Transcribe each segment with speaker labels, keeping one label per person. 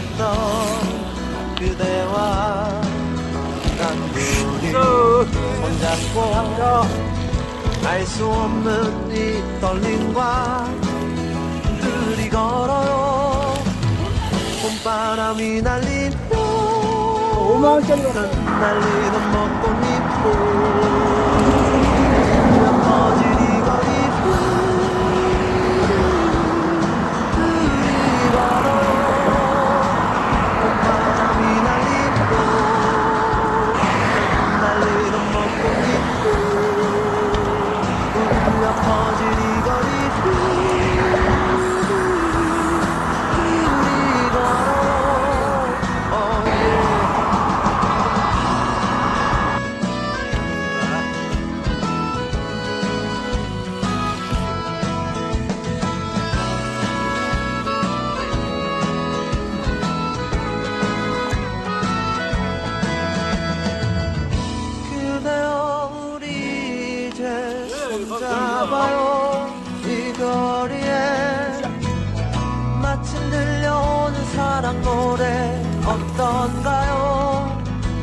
Speaker 1: 만났던 그대와 단둘이 손잡고 알 수 없는 이 떨림과 둘이 걸어요. 봄바람이 날리며
Speaker 2: 5만원짜리가
Speaker 1: 날리는 먹꽃잎 퍼질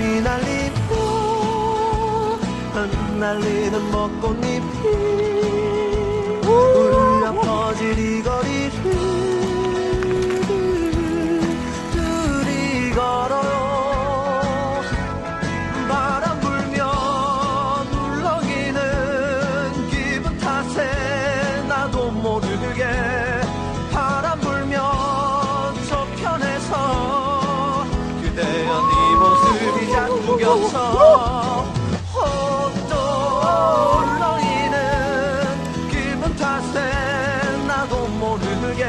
Speaker 1: 바람이 날리며 흩날리는 먹꽃잎이 울려 퍼질 이 거리를 둘이 걸어요. 바람 불면 울렁이는 기분 탓에 나도 모르 또 울렁이는 기분 탓에 나도 모르게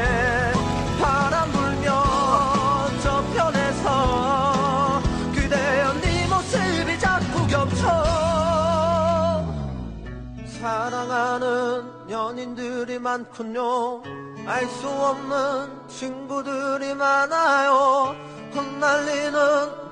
Speaker 1: 바람 불면 저편에서 그대여 네 모습이 자꾸 겹쳐 사랑하는 연인들이 많군요. 알 수 없는 친구들이 많아요. 흩날리는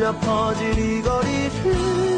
Speaker 1: 울려 퍼질 이 거리를